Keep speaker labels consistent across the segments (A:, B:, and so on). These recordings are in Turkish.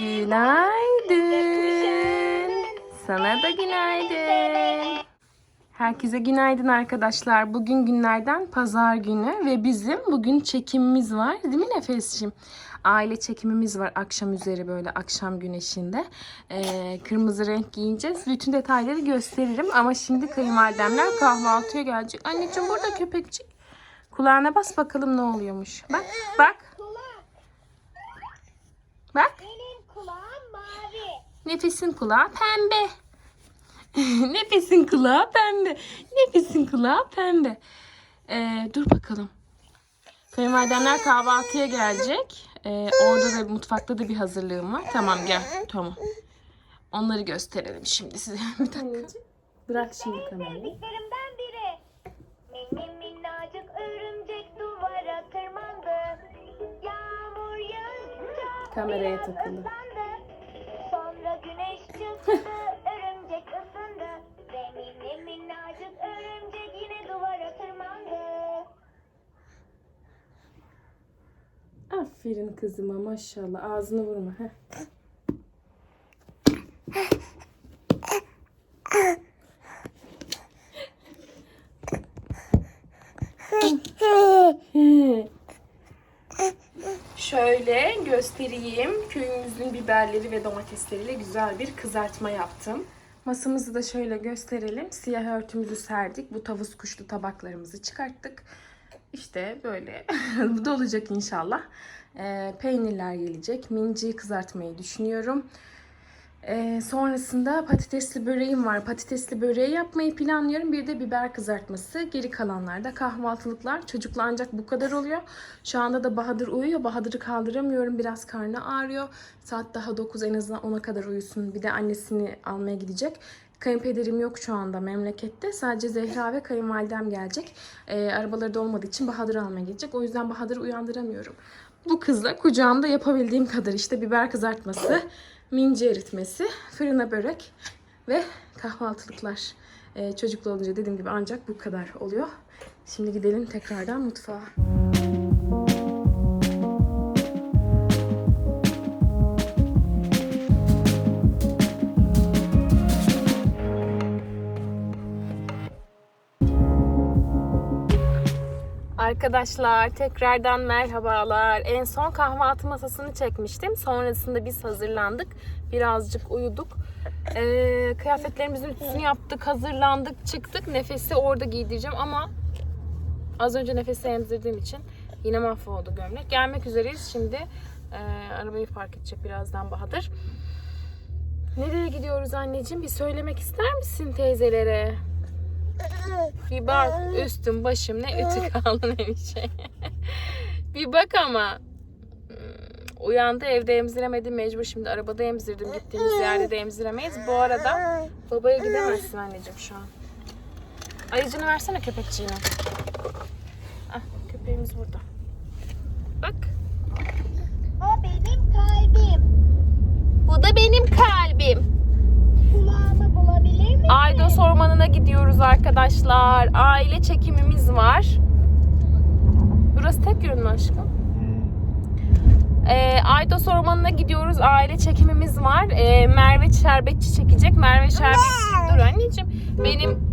A: Günaydın. Sana da günaydın. Herkese günaydın arkadaşlar. Bugün günlerden pazar günü ve bizim bugün çekimimiz var. Değil mi Nefes'ciğim? Aile çekimimiz var akşam üzeri böyle akşam güneşinde. Ee, kırmızı renk giyineceğiz. Bütün detayları gösteririm ama şimdi kayınvalidemler kahvaltıya gelecek. Anneciğim burada köpekçik. Kulağına bas bakalım ne oluyormuş. Bak bak bak. Nefesin kulağı pembe. Nefesin kulağı pembe. Nefesin kulağı pembe. Ee, dur bakalım. Kayınvalidemler kahvaltıya gelecek. Ee, orada da mutfakta da bir hazırlığım var. Tamam gel. Tamam. Onları gösterelim şimdi size. bir dakika. Bırak şimdi kamerayı.
B: Sevdiklerimden biri. Çıktı, örümcek ısındı. Ve minnacık örümcek yine duvara tırmandı.
A: Aferin kızıma maşallah. Ağzını vurma. Heh. Şöyle göstereyim. Köyümüzün biberleri ve domatesleriyle güzel bir kızartma yaptım. Masamızı da şöyle gösterelim. Siyah örtümüzü serdik. Bu tavus kuşlu tabaklarımızı çıkarttık. İşte böyle. Bu da olacak inşallah. Ee, peynirler gelecek. Minciyi kızartmayı düşünüyorum. Ee, sonrasında patatesli böreğim var. Patatesli böreği yapmayı planlıyorum. Bir de biber kızartması. Geri kalanlarda kahvaltılıklar. Çocukla ancak bu kadar oluyor. Şu anda da Bahadır uyuyor. Bahadır'ı kaldıramıyorum. Biraz karnı ağrıyor. Saat daha 9 en azından 10'a kadar uyusun. Bir de annesini almaya gidecek. Kayınpederim yok şu anda memlekette. Sadece Zehra ve kayınvalidem gelecek. Ee, arabaları da olmadığı için Bahadır'ı almaya gidecek. O yüzden Bahadır'ı uyandıramıyorum. Bu kızla kucağımda yapabildiğim kadar işte biber kızartması, minci eritmesi, fırına börek ve kahvaltılıklar. Ee, çocuklu olunca dediğim gibi ancak bu kadar oluyor. Şimdi gidelim tekrardan mutfağa. Arkadaşlar tekrardan merhabalar. En son kahvaltı masasını çekmiştim. Sonrasında biz hazırlandık. Birazcık uyuduk. Ee, kıyafetlerimizin ütüsünü yaptık, hazırlandık, çıktık. Nefesi orada giydireceğim ama az önce nefesi emzirdiğim için yine mahvoldu gömlek. Gelmek üzereyiz şimdi. Ee, arabayı park edecek birazdan Bahadır. Nereye gidiyoruz anneciğim? Bir söylemek ister misin teyzelere? Bir bak üstüm başım ne ütü kaldı ne bir şey. bir bak ama. Hmm, Uyandı evde emziremedi mecbur şimdi arabada emzirdim gittiğimiz yerde de emziremeyiz. Bu arada babaya gidemezsin anneciğim şu an. Ayıcını versene köpekçiğine. Ah köpeğimiz burada. Bak.
B: O benim kalbim.
A: Bu da benim kalbim.
B: Kulağımı bulabilir miyim?
A: Aydos Ormanı'na gidiyoruz arkadaşlar. Aile çekimimiz var. Burası tek yön mü aşkım? Ee, Aydos Ormanı'na gidiyoruz. Aile çekimimiz var. Ee, Merve Şerbetçi çekecek. Merve Şerbetçi... Dur anneciğim. Benim...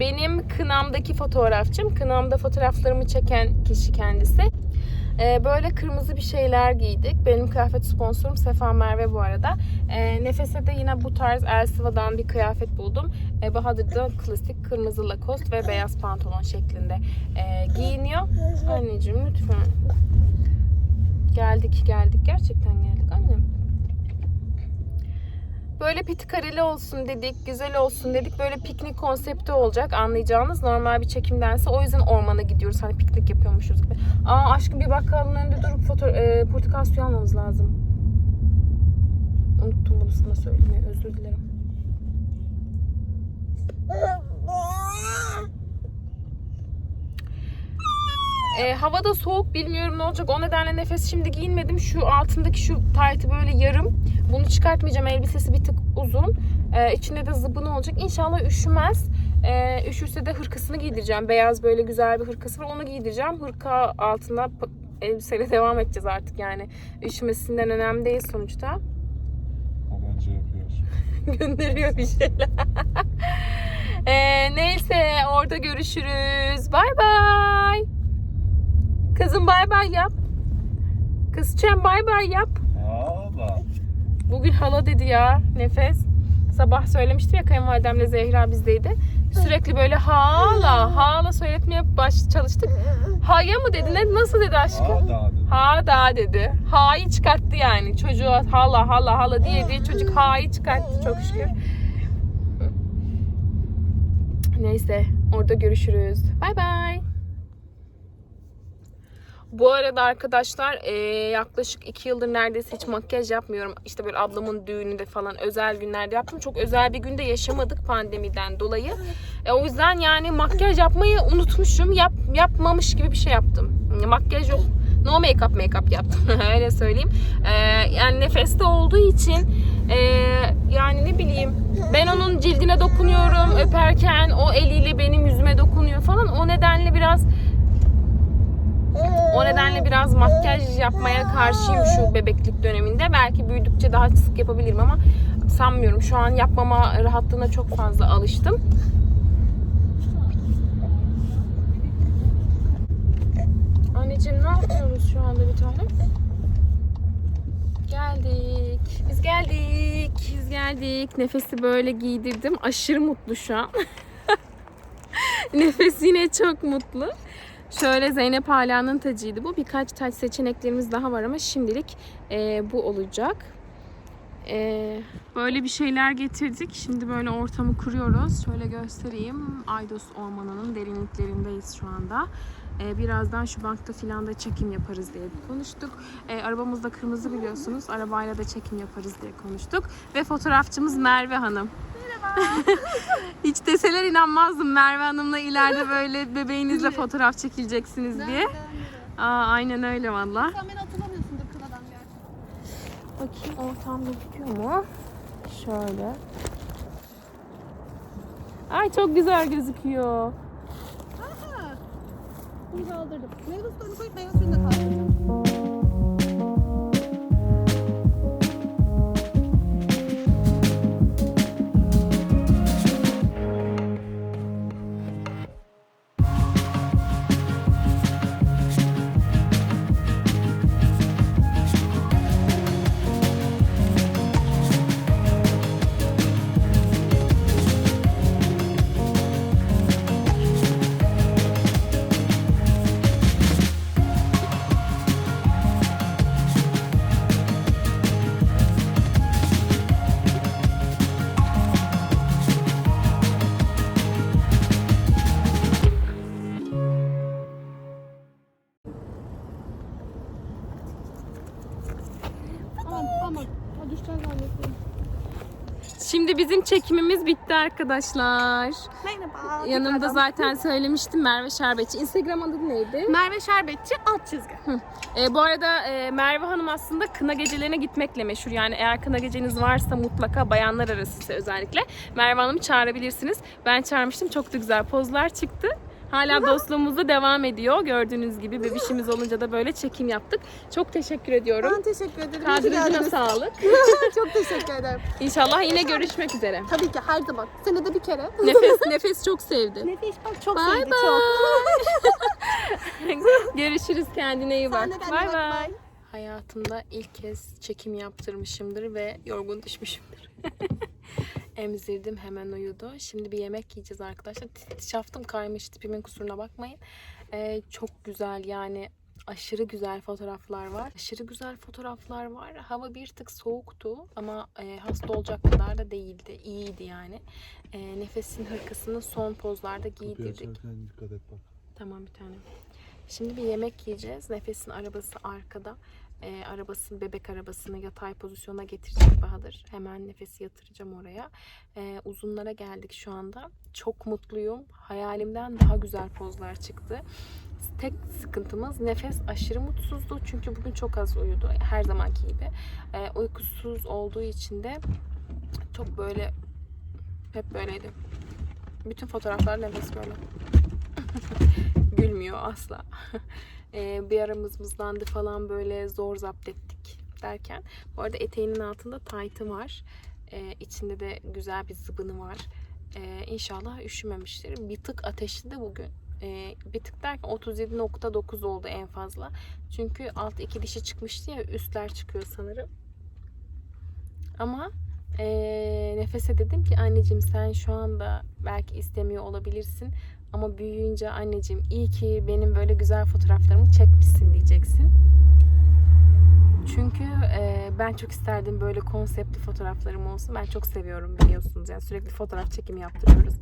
A: Benim kınamdaki fotoğrafçım. Kınamda fotoğraflarımı çeken kişi kendisi. Ee, böyle kırmızı bir şeyler giydik. Benim kıyafet sponsorum Sefa Merve bu arada. Ee, Nefes'e de yine bu tarz Elsiva'dan bir kıyafet buldum. Ee, Bahadır'da klasik kırmızı lakost ve beyaz pantolon şeklinde e, giyiniyor. Anneciğim lütfen. Geldik geldik. Gerçekten geldik annem. Böyle pitikareli olsun dedik, güzel olsun dedik. Böyle piknik konsepti olacak anlayacağınız. Normal bir çekimdense. O yüzden ormana gidiyoruz. Hani piknik yapıyormuşuz gibi. Aa aşkım bir bakkalın önünde durup foto e, portakal suyu almamız lazım. Unuttum bunu sana söylemeyi. Özür dilerim. E, havada soğuk bilmiyorum ne olacak. O nedenle nefes şimdi giyinmedim. Şu altındaki şu taytı böyle yarım. Bunu çıkartmayacağım. Elbisesi bir tık uzun. E, içinde de zıbını olacak. İnşallah üşümez. E, üşürse de hırkasını giydireceğim. Beyaz böyle güzel bir hırkası var. Onu giydireceğim. Hırka altına elbiseyle devam edeceğiz artık yani. Üşümesinden önemli değil sonuçta.
C: O bence yapıyor.
A: Gönderiyor bir şeyler. Ee, neyse orada görüşürüz. Bay bay. Kızım bay bay yap. Kızçem bay bay yap.
C: Hala.
A: Bugün hala dedi ya nefes. Sabah söylemiştim ya kayınvalidemle Zehra bizdeydi. Sürekli böyle hala hala söyletmeye baş çalıştık. Haya mı dedi? Ne, nasıl dedi aşkım? Ha da dedi. Ha'yı çıkarttı yani. Çocuğa hala hala hala diye diye çocuk ha'yı çıkarttı çok şükür. Neyse orada görüşürüz. Bay bay. Bu arada arkadaşlar eee, yaklaşık iki yıldır neredeyse hiç makyaj yapmıyorum. İşte böyle ablamın düğününde falan özel günlerde yaptım. Çok özel bir günde yaşamadık pandemiden dolayı. E, o yüzden yani makyaj yapmayı unutmuşum. Yap, yapmamış gibi bir şey yaptım. Makyaj yok. No make up make up yaptım. Öyle söyleyeyim. E, yani nefeste olduğu için e, yani ne bileyim ben onun cildine dokunuyorum öperken o eliyle benim yüzüme dokunuyor falan. O nedenle biraz o nedenle biraz makyaj yapmaya karşıyım şu bebeklik döneminde. Belki büyüdükçe daha sık yapabilirim ama sanmıyorum. Şu an yapmama rahatlığına çok fazla alıştım. Anneciğim ne yapıyoruz şu anda bir tane? Geldik. Biz geldik. Biz geldik. Nefesi böyle giydirdim. Aşırı mutlu şu an. Nefes yine çok mutlu. Şöyle Zeynep Ala'nın tacıydı bu. Birkaç taç seçeneklerimiz daha var ama şimdilik e, bu olacak. E, böyle bir şeyler getirdik. Şimdi böyle ortamı kuruyoruz. Şöyle göstereyim. Aydos Ormanı'nın derinliklerindeyiz şu anda. E, birazdan şu bankta filan da çekim yaparız diye konuştuk. E, arabamız da kırmızı biliyorsunuz. Arabayla da çekim yaparız diye konuştuk. Ve fotoğrafçımız Merve Hanım. Hiç deseler inanmazdım Merve Hanım'la ileride böyle bebeğinizle fotoğraf çekileceksiniz diye. Aa, aynen öyle valla.
D: Sen beni hatırlamıyorsundur gerçi.
A: Bakayım ortam gözüküyor mu? Şöyle. Ay çok güzel gözüküyor.
D: Aha. Bunu kaldırdım. Meyve suyunu koyup meyve suyunu da kaldıracağım.
A: Şimdi bizim çekimimiz bitti arkadaşlar.
D: Merhaba.
A: Yanımda zaten söylemiştim Merve Şerbetçi. Instagram adı neydi?
D: Merve Şerbetçi alt çizgi.
A: E, bu arada e, Merve Hanım aslında kına gecelerine gitmekle meşhur. Yani eğer kına geceniz varsa mutlaka bayanlar arası ise özellikle Merve Hanım'ı çağırabilirsiniz. Ben çağırmıştım. Çok da güzel pozlar çıktı. Hala dostluğumuz da devam ediyor. Gördüğünüz gibi bebişimiz olunca da böyle çekim yaptık. Çok teşekkür ediyorum.
D: Ben teşekkür ederim. Geldiniz.
A: sağlık.
D: Çok teşekkür ederim.
A: İnşallah yine görüşmek üzere.
D: Tabii ki her zaman. Senede bir kere.
A: Nefes nefes çok sevdi.
D: Nefes bak çok
A: Bay
D: sevdi
A: bay.
D: çok.
A: Görüşürüz kendine iyi bak. Bay bay. Hayatımda ilk kez çekim yaptırmışımdır ve yorgun düşmüşümdür. Emzirdim hemen uyudu. Şimdi bir yemek yiyeceğiz arkadaşlar. Şaftım kaymış tipimin kusuruna bakmayın. Ee, çok güzel yani aşırı güzel fotoğraflar var. Aşırı güzel fotoğraflar var. Hava bir tık soğuktu ama e, hasta olacak kadar da değildi. İyiydi yani. E, nefesin hırkasını son pozlarda giydirdik. Tamam bir tane. Şimdi bir yemek yiyeceğiz. Nefes'in arabası arkada. Ee, arabasını, bebek arabasını yatay pozisyona getirecek Bahadır. Hemen nefesi yatıracağım oraya. Ee, uzunlara geldik şu anda. Çok mutluyum. Hayalimden daha güzel pozlar çıktı. Tek sıkıntımız nefes aşırı mutsuzdu. Çünkü bugün çok az uyudu. Her zamanki gibi. Ee, uykusuz olduğu için de çok böyle hep böyleydi. Bütün fotoğraflar nefes böyle. Gülmüyor. asla. Ee, bir ara mızmızlandı falan böyle zor zapt ettik derken. Bu arada eteğinin altında taytı var. Ee, içinde de güzel bir zıbını var. Ee, inşallah üşümemiştir. Bir tık ateşli de bugün. Ee, bir tık derken 37.9 oldu en fazla. Çünkü alt iki dişi çıkmıştı ya üstler çıkıyor sanırım. Ama eee, nefese dedim ki anneciğim sen şu anda belki istemiyor olabilirsin ama büyüyünce anneciğim iyi ki benim böyle güzel fotoğraflarımı çekmişsin diyeceksin. Çünkü eee, ben çok isterdim böyle konseptli fotoğraflarım olsun. Ben çok seviyorum biliyorsunuz. Yani sürekli fotoğraf çekimi yaptırıyoruz.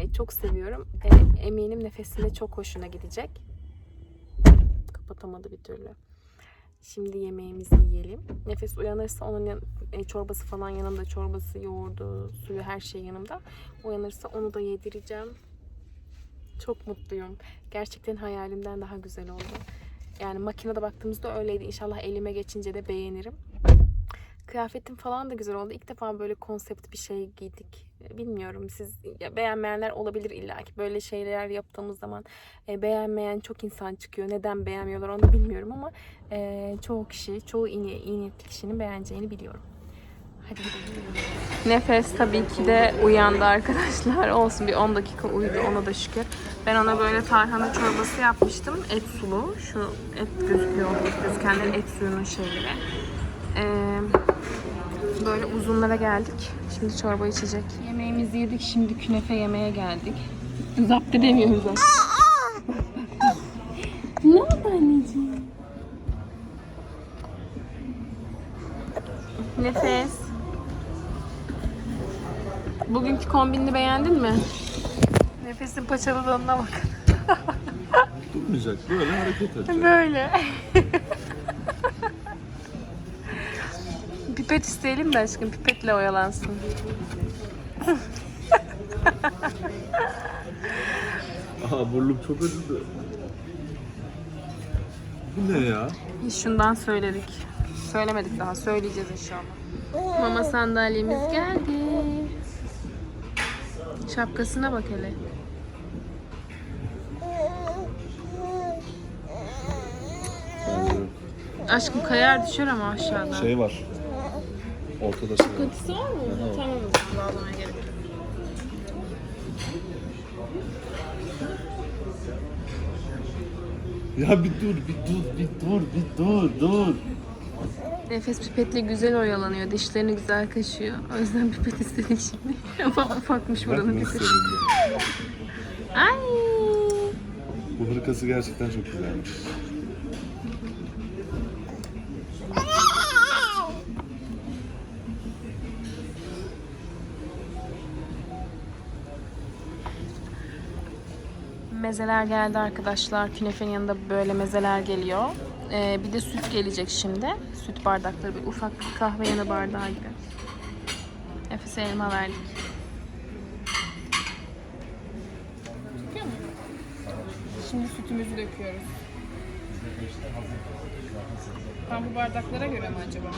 A: E, çok seviyorum. E, eminim nefesinde çok hoşuna gidecek. Kapatamadı bir türlü. Şimdi yemeğimizi yiyelim. Nefes uyanırsa onun yan- e, çorbası falan yanımda. Çorbası, yoğurdu, suyu her şey yanımda. Uyanırsa onu da yedireceğim. Çok mutluyum. Gerçekten hayalimden daha güzel oldu. Yani makinede baktığımızda öyleydi. İnşallah elime geçince de beğenirim. Kıyafetim falan da güzel oldu. İlk defa böyle konsept bir şey giydik. E, Bilmiyorum siz beğenmeyenler olabilir illa ki. Böyle şeyler yaptığımız zaman e, beğenmeyen çok insan çıkıyor. Neden beğenmiyorlar onu da bilmiyorum ama e, çoğu kişi, çoğu iyi, iyi niyetli kişinin beğeneceğini biliyorum. Hadi gidelim. Nefes tabii ki de uyandı arkadaşlar. Olsun bir 10 dakika uyudu ona da şükür. Ben ona böyle tarhana çorbası yapmıştım. Et sulu. Şu et gözüküyor. Gözükenlerin et suyunun şeyleri. Ee, böyle uzunlara geldik. Şimdi çorba içecek. Yemeğimizi yedik. Şimdi künefe yemeye geldik. Zapt edemiyoruz zaten. ne oldu anneciğim? Nefes. Bugünkü kombinini beğendin mi? Nefesin paçalılığına bak.
C: Durmayacak. Böyle hareket edecek.
A: Böyle. Pipet isteyelim de aşkım. Pipetle oyalansın.
C: Aa burnum çok acıdı. Bu ne ya?
A: Biz şundan söyledik. Söylemedik daha. Söyleyeceğiz inşallah. Mama sandalyemiz geldi. Şapkasına bak hele. Aşkım kayar düşer ama aşağıdan.
C: Şey var. Ortada şey var.
A: Sıkıntısı var mı? Tamam o zaman bağlamaya gerek yok.
C: Ya bir dur, bir dur, bir dur, bir dur, dur.
A: Nefes pipetle güzel oyalanıyor. Dişlerini güzel kaşıyor. O yüzden pipet istedik şimdi. Ama ufakmış buranın pipeti. Ay.
C: Bu hırkası gerçekten çok güzelmiş.
A: Mezeler geldi arkadaşlar. Künefenin yanında böyle mezeler geliyor. Ee, bir de süt gelecek şimdi. Süt bardakları bir ufak kahve yanı bardağı gibi. Nefese elma verdik. Şimdi sütümüzü döküyoruz. Tam bu bardaklara göre mi acaba?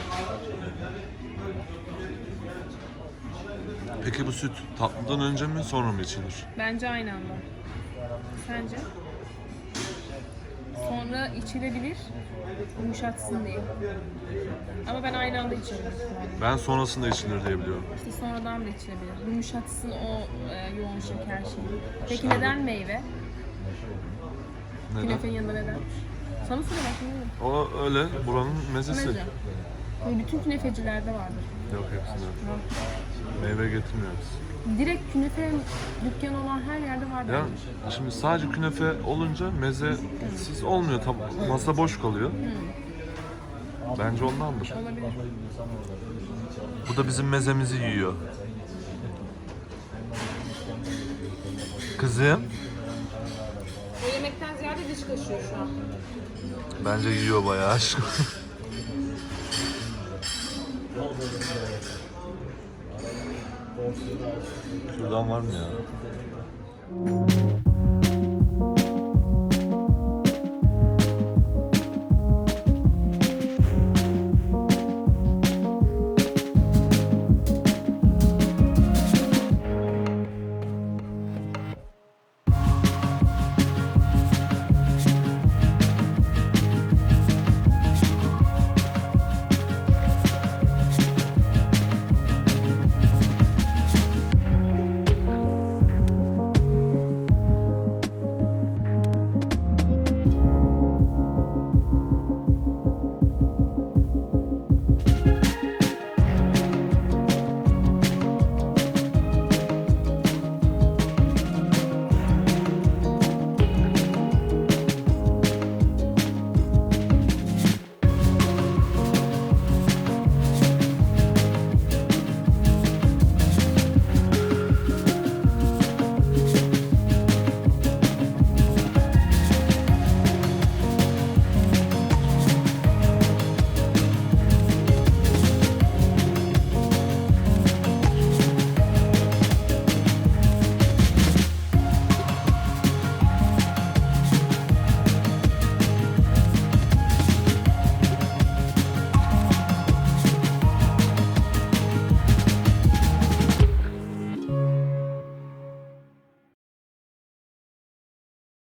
C: Peki bu süt tatlıdan önce mi sonra mı içilir?
A: Bence aynı anda. Sence? Sonra içilebilir, yumuşatsın diye. Ama ben aynı anda içerim.
C: Ben sonrasında içilir diye biliyorum.
A: İşte sonradan da içilebilir. Yumuşatsın o e, yoğun şeker şeyi. Peki neden meyve?
C: Neden?
A: Künefenin yanında neden? Sana bakayım.
C: O öyle buranın mezesi.
A: Meze. Böyle bütün künefecilerde vardır.
C: Yok hepsinde. Meyve getirmiyoruz.
A: Direkt künefe dükkanı olan her yerde var
C: Ya
A: bence.
C: şimdi sadece künefe olunca mezesiz olmuyor. Tam, masa boş kalıyor. Bence ondandır.
A: Olabilir.
C: Bu da bizim mezemizi yiyor. Kızım.
A: O yemekten ziyade diş kaşıyor şu an.
C: Bence yiyor bayağı aşkım. Şuradan var mı ya?